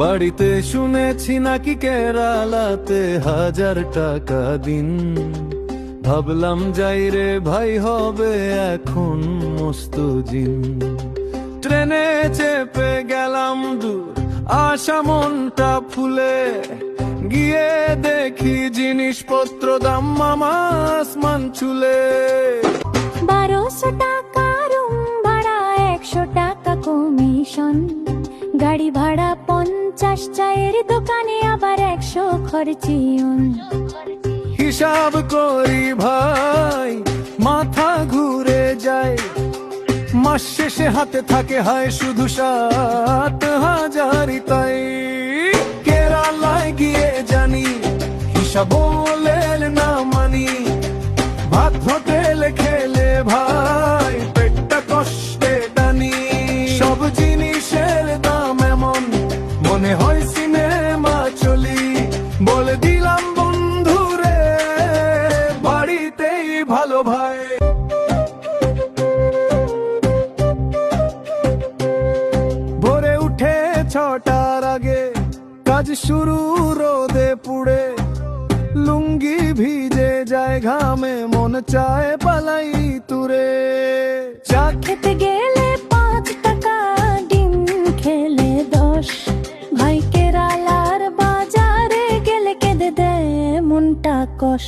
বাড়িতে শুনেছি নাকি কেরালাতে হাজার টাকা দিন। ভাবলাম যাই রে ভাই, হবে এখন মস্তুজিন। ট্রেনে চেপে গেলাম দূর, আশা মনটা ফুলে। গিয়ে দেখি জিনিসপত্র দাম মামা আসমান চুলে বারোশো টাকা রুম ভাড়া, একশো টাকা কমিশন। গাড়ি ভাড়া পঞ্চাশ চায়ের দোকানে আবার একশো খরচিয়ন হিসাব করি ভাই, মাথা ঘুরে যায়। মাস শেষে হাতে থাকে হয়, শুধু সাত হাজারই তাই। কেরালায় গিয়ে জানি, হিসাব না মানি। ভাত হোটেলে খেলে ভাই মনে হয় সিনেমা চলি। বলে দিলাম বন্ধুরে, বাড়িতেই ভালো ভাই। ভোরে উঠে ছটার আগে কাজ শুরু রোদে পুড়ে। লুঙ্গি ভিজে যায় ঘামে, মন চায় পালাই তুরে। চা খেতে টাকস